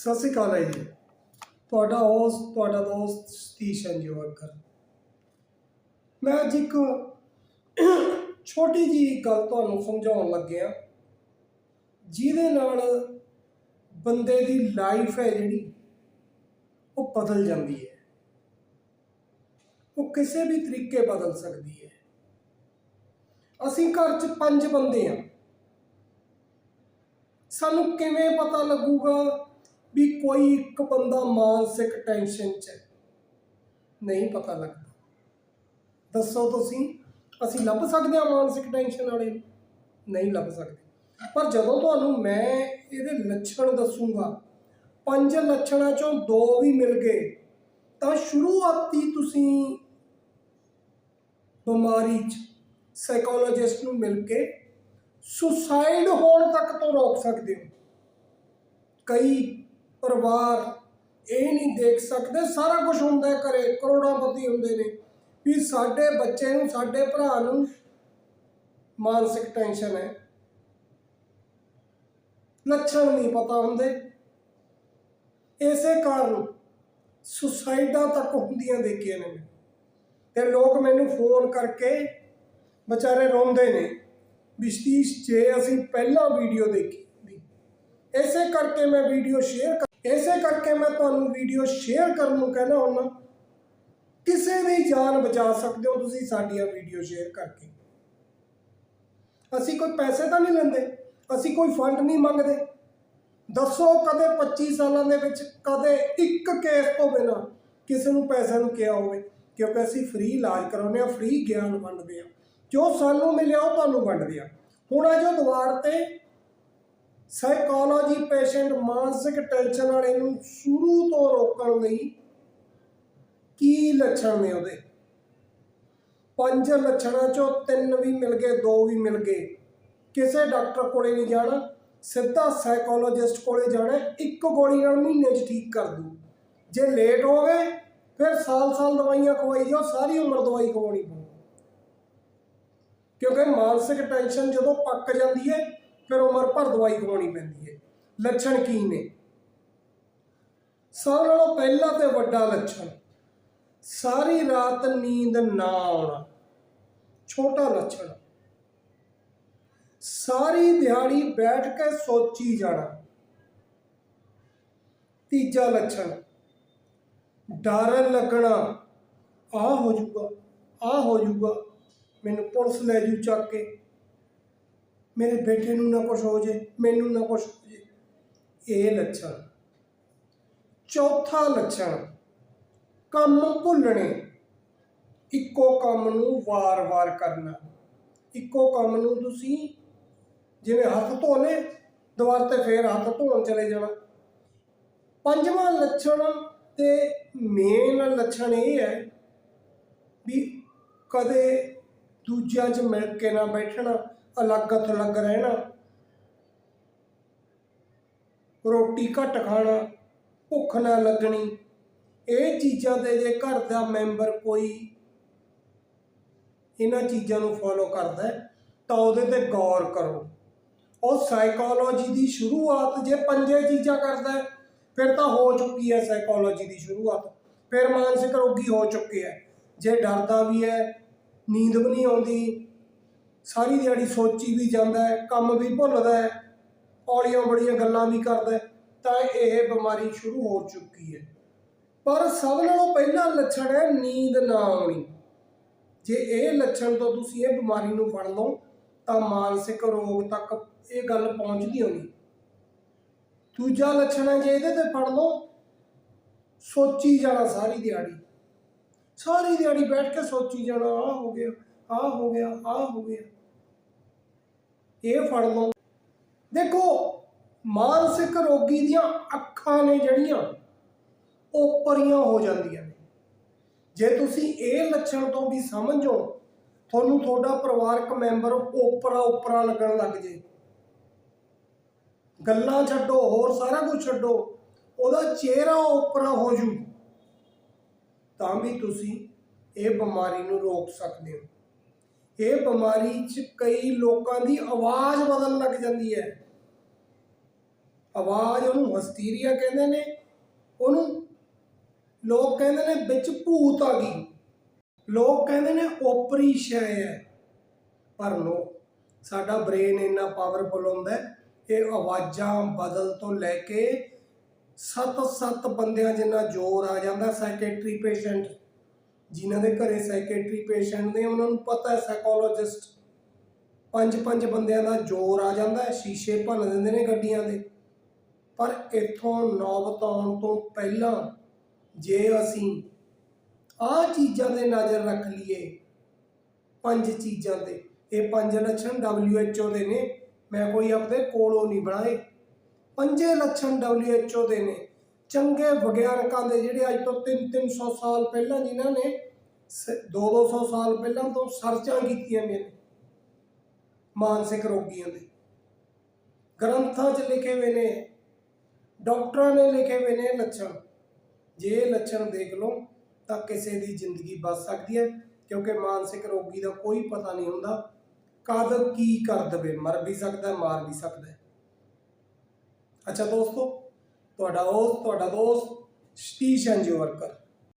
ਸਤਿ ਸ਼੍ਰੀ ਅਕਾਲ ਹੈ ਜੀ। ਤੁਹਾਡਾ ਹੋਸਟ ਤੁਹਾਡਾ ਦੋਸਤ ਸਤੀਸ਼ ਅੰਜੋਰਕਰ ਮੈਂ ਅੱਜ ਇੱਕ ਛੋਟੀ ਜੀ ਗੱਲ ਤੁਹਾਨੂੰ ਸਮਝਾਉਣ ਲੱਗਿਆ ਜਿਹਦੇ ਨਾਲ ਬੰਦੇ ਦੀ ਲਾਈਫ ਹੈ ਜਿਹੜੀ, ਉਹ ਬਦਲ ਜਾਂਦੀ ਹੈ। ਉਹ ਕਿਸੇ ਵੀ ਤਰੀਕੇ ਬਦਲ ਸਕਦੀ ਹੈ। ਅਸੀਂ ਘਰ 'ਚ ਪੰਜ ਬੰਦੇ ਹਾਂ। ਸਾਨੂੰ ਕਿਵੇਂ ਪਤਾ ਲੱਗੂਗਾ ਵੀ ਕੋਈ ਇੱਕ ਬੰਦਾ ਮਾਨਸਿਕ ਟੈਨਸ਼ਨ 'ਚ ਹੈ। ਨਹੀਂ ਪਤਾ ਲੱਗਦਾ। ਦੱਸੋ ਤੁਸੀਂ, ਅਸੀਂ ਲੱਭ ਸਕਦੇ ਹਾਂ ਮਾਨਸਿਕ ਟੈਨਸ਼ਨ ਵਾਲੇ ਨੂੰ? ਨਹੀਂ ਲੱਭ ਸਕਦੇ। ਪਰ ਜਦੋਂ ਤੁਹਾਨੂੰ ਮੈਂ ਇਹਦੇ ਲੱਛਣ ਦੱਸੂਗਾ, ਪੰਜ ਲੱਛਣਾਂ ਚੋਂ ਦੋ ਵੀ ਮਿਲ ਗਏ, ਤਾਂ ਸ਼ੁਰੂਆਤੀ ਤੁਸੀਂ ਬਿਮਾਰੀ 'ਚ ਸਾਈਕੋਲੋਜਿਸਟ ਨੂੰ ਮਿਲ ਕੇ ਸੁਸਾਈਡ ਹੋਣ ਤੱਕ ਤੋਂ ਰੋਕ ਸਕਦੇ ਹੋ। ਕਈ ਪਰਿਵਾਰ ਇਹ ਨਹੀਂ ਦੇਖ ਸਕਦੇ, ਸਾਰਾ ਕੁਝ ਹੁੰਦਾ ਹੈ ਘਰੇ ਕਰੋੜਾਂਪਤੀ ਹੁੰਦੇ ਨੇ। ਵੀ ਸਾਡੇ ਬੱਚੇ ਨੂੰ, ਸਾਡੇ ਭਰਾ ਨੂੰ ਮਾਨਸਿਕ ਟੈਨਸ਼ਨ ਹੈ। ਲੱਛਣ ਨਹੀਂ ਪਤਾ ਹੁੰਦੇ। ਇਸੇ ਕਾਰਨ ਸੁਸਾਈਡਾਂ ਤੱਕ ਹੁੰਦੀਆਂ ਦੇਖੀਆਂ ਨੇ। ਮੈਂ। ਤੇ ਲੋਕ ਮੈਨੂੰ ਫੋਨ ਕਰਕੇ ਵਿਚਾਰੇ ਰੋਂਦੇ ਨੇ ਵਿਸ਼ਤੀਸ਼ ਜੇ ਅਸੀਂ ਪਹਿਲਾਂ ਵੀਡੀਓ ਦੇਖੀ ਇਸੇ ਕਰਕੇ ਮੈਂ ਵੀਡੀਓ ਸ਼ੇਅਰ ਇਸੇ ਕਰਕੇ ਮੈਂ ਤੁਹਾਨੂੰ ਵੀਡੀਓ ਸ਼ੇਅਰ ਕਰਨ ਨੂੰ ਕਹਿੰਦਾ ਹੁੰਦਾ, ਕਿਸੇ ਦੀ ਜਾਨ ਬਚਾ ਸਕਦੇ ਹੋ ਤੁਸੀਂ ਸਾਡੀਆਂ ਵੀਡੀਓ ਸ਼ੇਅਰ ਕਰਕੇ। ਅਸੀਂ ਕੋਈ ਪੈਸੇ ਤਾਂ ਨਹੀਂ ਲੈਂਦੇ, ਅਸੀਂ ਕੋਈ ਫੰਡ ਨਹੀਂ ਮੰਗਦੇ। ਦੱਸੋ ਕਦੇ 25 ਸਾਲਾਂ ਦੇ ਵਿੱਚ ਕਦੇ ਇੱਕ ਕੇਸ ਤੋਂ ਬਿਨਾ ਕਿਸੇ ਨੂੰ ਪੈਸੇ ਨੂੰ ਕਿਹਾ ਹੋਵੇ, ਕਿਉਂਕਿ ਅਸੀਂ ਫ੍ਰੀ ਇਲਾਜ ਕਰਾਉਂਦੇ ਆ ਫ੍ਰੀ ਗਿਆਨ ਵੰਡਦੇ ਆ ਜੋ ਸਾਨੂੰ ਮਿਲਿਆ ਉਹ ਤੁਹਾਨੂੰ ਵੰਡਦੇ ਆ ਹੁਣ ਆ ਜੋ ਦੁਆਰ ਤੇ ਸਾਈਕੋਲੋਜੀ ਪੇਸ਼ੈਂਟ ਮਾਨਸਿਕ ਟੈਨਸ਼ਨ ਵਾਲੇ ਨੂੰ ਸ਼ੁਰੂ ਤੋਂ ਰੋਕਣ ਲਈ ਕੀ ਲੱਛਣ ਨੇ ਉਹਦੇ? ਪੰਜ ਲੱਛਣਾਂ ਚੋਂ ਤਿੰਨ ਵੀ ਮਿਲ ਗਏ, ਦੋ ਵੀ ਮਿਲ ਗਏ। ਕਿਸੇ ਡਾਕਟਰ ਕੋਲੇ ਨਹੀਂ ਜਾਣਾ, ਸਿੱਧਾ ਸਾਈਕੋਲੋਜਿਸਟ ਕੋਲੇ ਜਾਣਾ, ਇੱਕ ਗੋਲੀ ਨਾਲ ਮਹੀਨੇ 'ਚ ਠੀਕ ਕਰ ਦੂ। ਜੇ ਲੇਟ ਹੋ ਗਏ, ਫਿਰ ਸਾਲ-ਸਾਲ ਦਵਾਈਆਂ ਖਵਾਈ ਜਾਓ, ਸਾਰੀ ਉਮਰ ਦਵਾਈ ਖਵਾਉਣੀ ਪਊ। ਕਿਉਂਕਿ ਮਾਨਸਿਕ ਟੈਨਸ਼ਨ ਜਦੋਂ ਪੱਕ ਜਾਂਦੀ ਹੈ ਫਿਰ ਉਮਰ ਭਰ ਦਵਾਈ ਖਵਾਉਣੀ ਪੈਂਦੀ ਹੈ। ਲੱਛਣ ਕੀ ਨੇ? ਸਭ ਨਾਲੋਂ ਪਹਿਲਾ ਤੇ ਵੱਡਾ ਲੱਛਣ, ਸਾਰੀ ਰਾਤ ਨੀਂਦ ਨਾ ਆਉਣਾ, ਛੋਟਾ ਲੱਛਣ। ਸਾਰੀ ਦਿਹਾੜੀ ਬੈਠ ਕੇ ਸੋਚੀ ਜਾਣਾ। ਤੀਜਾ ਲੱਛਣ, ਡਰ ਲੱਗਣਾ ਆ ਹੋ ਜਾਊਗਾ ਆ ਹੋ ਜਾਊਗਾ, ਮੈਨੂੰ ਪੁਲਿਸ ਲੈ ਜੂ ਚੱਕ ਕੇ। ਮੇਰੇ ਬੇਟੇ ਨੂੰ ਨਾ ਕੁਝ ਹੋ ਜੇ, ਮੈਨੂੰ ਨਾ ਕੁਝ ਹੋ ਜੇ। ਇਹ ਲੱਛਣ। ਚੌਥਾ ਲੱਛਣ, ਕੰਮ ਭੁੱਲਣੇ। ਇੱਕੋ ਕੰਮ ਨੂੰ ਵਾਰ-ਵਾਰ ਕਰਨਾ। ਇੱਕੋ ਕੰਮ ਨੂੰ ਤੁਸੀਂ ਜਿਵੇਂ ਹੱਥ ਧੋਲੇ ਦੁਬਾਰਾ ਤੇ ਫੇਰ ਹੱਥ ਧੋਣ ਚਲੇ ਜਾਣਾ। ਪੰਜਵਾਂ ਲੱਛਣ ਤੇ ਮੇਨ ਲੱਛਣ ਇਹ ਹੈ ਵੀ ਕਦੇ ਦੂਜਿਆਂ 'ਚ ਮਿਲ ਕੇ ਨਾ ਬੈਠਣਾ। ਅਲੱਗ ਥਲੱਗ ਰਹਿਣਾ ਰੋਟੀ ਘੱਟ ਖਾਣਾ ਭੁੱਖ ਨਾ ਲੱਗਣੀ ਇਹ ਚੀਜ਼ਾਂ ਤੇ ਜੇ ਘਰ ਦਾ ਮੈਂਬਰ ਕੋਈ ਇਹਨਾਂ ਚੀਜ਼ਾਂ ਨੂੰ ਫੋਲੋ ਕਰਦਾ ਹੈ, ਤਾਂ ਉਹਦੇ ਤੇ ਗੌਰ ਕਰੋ। ਉਹ ਸਾਈਕੋਲੋਜੀ ਦੀ ਸ਼ੁਰੂਆਤ ਜੇ ਪੰਜੇ ਚੀਜ਼ਾਂ ਕਰਦਾ ਹੈ, ਫਿਰ ਤਾਂ ਹੋ ਚੁੱਕੀ ਹੈ ਸਾਈਕੋਲੋਜੀ ਦੀ ਸ਼ੁਰੂਆਤ। ਫਿਰ ਮਾਨਸਿਕ ਰੋਗੀ ਹੋ ਚੁੱਕੇ ਹੈ। ਜੇ ਡਰਦਾ ਵੀ ਹੈ ਨੀਂਦ ਵੀ ਨਹੀਂ ਆਉਂਦੀ ਸਾਰੀ ਦਿਹਾੜੀ ਸੋਚੀ ਵੀ ਜਾਂਦਾ ਹੈ ਕੰਮ ਵੀ ਭੁੱਲਦਾ ਹੈ ਔੜੀਆਂ ਬੜੀਆਂ ਗੱਲਾਂ ਵੀ ਕਰਦਾ ਹੈ, ਤਾਂ ਇਹ ਬਿਮਾਰੀ ਸ਼ੁਰੂ ਹੋ ਚੁੱਕੀ ਹੈ। ਪਰ ਸਭ ਨਾਲੋਂ ਪਹਿਲਾ ਲੱਛਣ ਹੈ ਨੀਂਦ ਨਾ ਆਉਣੀ। ਜੇ ਇਹ ਲੱਛਣ ਤੋਂ ਤੁਸੀਂ ਇਹ ਬਿਮਾਰੀ ਨੂੰ ਫੜ ਲਓ ਤਾਂ ਮਾਨਸਿਕ ਰੋਗ ਤੱਕ ਇਹ ਗੱਲ ਪਹੁੰਚਦੀ ਹੋਣੀ। ਦੂਜਾ ਲੱਛਣ ਹੈ ਜੇ ਇਹਦੇ ਤੇ ਫੜ ਲਓ ਸੋਚੀ ਜਾਣਾ ਸਾਰੀ ਦਿਹਾੜੀ। ਸਾਰੀ ਦਿਹਾੜੀ ਬੈਠ ਕੇ ਸੋਚੀ ਜਾਣਾ ਆ ਹੋ ਗਿਆ ਆ ਹੋ ਗਿਆ ਆ ਹੋ ਗਿਆ। ਇਹ ਫੜ ਲਓ। ਦੇਖੋ, ਮਾਨਸਿਕ ਰੋਗੀ ਦੀਆਂ ਅੱਖਾਂ ਨੇ ਜਿਹੜੀਆਂ, ਉਹ ਪਰੀਆਂ ਹੋ ਜਾਂਦੀਆਂ ਨੇ। ਜੇ ਤੁਸੀਂ ਇਹ ਲੱਛਣ ਤੋਂ ਵੀ ਸਮਝੋ, ਤੁਹਾਨੂੰ ਤੁਹਾਡਾ ਪਰਿਵਾਰਕ ਮੈਂਬਰ ਓਪਰਾ ਓਪਰਾ ਲੱਗਣ ਲੱਗ ਜੇ। ਗੱਲਾਂ ਛੱਡੋ, ਹੋਰ ਸਾਰਾ ਕੁਝ ਛੱਡੋ, ਉਹਦਾ ਚਿਹਰਾ ਓਪਰਾ ਹੋ ਜੂ। ਤਾਂ ਵੀ ਤੁਸੀਂ ਇਹ ਬਿਮਾਰੀ ਨੂੰ ਰੋਕ ਸਕਦੇ ਹੋ। ਇਹ ਬਿਮਾਰੀ 'ਚ ਕਈ ਲੋਕਾਂ ਦੀ ਆਵਾਜ਼ ਬਦਲਣ ਲੱਗ ਜਾਂਦੀ ਹੈ। ਆਵਾਜ਼ ਉਹਨੂੰ ਹਸਟੀਰੀਆ ਕਹਿੰਦੇ ਨੇ, ਉਹਨੂੰ ਲੋਕ ਕਹਿੰਦੇ ਨੇ ਵਿੱਚ ਭੂਤ ਆ ਗਈ। ਲੋਕ ਕਹਿੰਦੇ ਨੇ ਓਪਰੀ ਸ਼ੈ ਹੈ। ਪਰ ਨੋ, ਸਾਡਾ ਬ੍ਰੇਨ ਇੰਨਾ ਪਾਵਰਫੁਲ ਹੁੰਦਾ ਹੈ ਕਿ ਆਵਾਜ਼ਾਂ ਬਦਲ ਤੋਂ ਲੈ ਕੇ ਸੱਤ ਸੱਤ ਬੰਦਿਆਂ ਜਿੰਨਾ ਜ਼ੋਰ ਆ ਜਾਂਦਾ ਸਾਈਕੈਟਰੀ ਪੇਸ਼ੈਂਟ ਜਿਨ੍ਹਾਂ ਦੇ ਘਰੇ ਸਾਈਕੈਟਰੀ ਪੇਸ਼ੈਂਟ ਨੇ, ਉਹਨਾਂ ਨੂੰ ਪਤਾ ਹੈ ਸਾਈਕੋਲੋਜਿਸਟ ਪੰਜ ਪੰਜ ਬੰਦਿਆਂ ਦਾ ਜ਼ੋਰ ਆ ਜਾਂਦਾ ਹੈ, ਸ਼ੀਸ਼ੇ ਭੰਨ ਦਿੰਦੇ ਨੇ ਗੱਡੀਆਂ ਦੇ। ਪਰ ਇੱਥੋਂ ਨੌਬਤ ਆਉਣ ਤੋਂ ਪਹਿਲਾਂ ਜੇ ਅਸੀਂ ਆਹ ਚੀਜ਼ਾਂ 'ਤੇ ਨਜ਼ਰ ਰੱਖ ਲਈਏ, ਪੰਜ ਚੀਜ਼ਾਂ ਤੇ, ਇਹ ਪੰਜ ਲੱਛਣ WHO ਦੇ ਨੇ, ਮੈਂ ਕੋਈ ਆਪਣੇ ਕੋਲੋਂ ਨਹੀਂ ਬਣਾਏ। ਪੰਜੇ ਲੱਛਣ WHO ਦੇ ਨੇ ਚੰਗੇ ਵਿਗਿਆਨਕਾਂ ਦੇ ਜਿਹੜੇ ਅੱਜ ਤੋਂ 3-300 ਸਾਲ ਪਹਿਲਾਂ ਜਿਨ੍ਹਾਂ ਨੇ 2-200 ਸਾਲ ਪਹਿਲਾਂ ਤੋਂ ਸਰਚਾਂ ਕੀਤੀਆਂ ਨੇ ਮਾਨਸਿਕ ਰੋਗੀਆਂ ਦੇ। ਗ੍ਰੰਥਾਂ 'ਚ ਲਿਖੇ ਹੋਏ ਨੇ, ਡਾਕਟਰਾਂ ਨੇ ਲਿਖੇ ਹੋਏ ਨੇ ਲੱਛਣ। ਜੇ ਲੱਛਣ ਦੇਖ ਲਓ ਤਾਂ ਕਿਸੇ ਦੀ ਜ਼ਿੰਦਗੀ ਬਚ ਸਕਦੀ ਹੈ, ਕਿਉਂਕਿ ਮਾਨਸਿਕ ਰੋਗੀ ਦਾ ਕੋਈ ਪਤਾ ਨਹੀਂ ਹੁੰਦਾ ਕਦ ਕੀ ਕਰ ਦਵੇ, ਮਰ ਵੀ ਸਕਦਾ, ਮਾਰ ਵੀ ਸਕਦਾ ਅੱਛਾ ਦੋਸਤੋ ਤੁਹਾਡਾ ਉਹ ਤੁਹਾਡਾ ਦੋਸਤ ਸਤੀਸ਼ ਐਨਜੀਓ ਵਰਕਰ।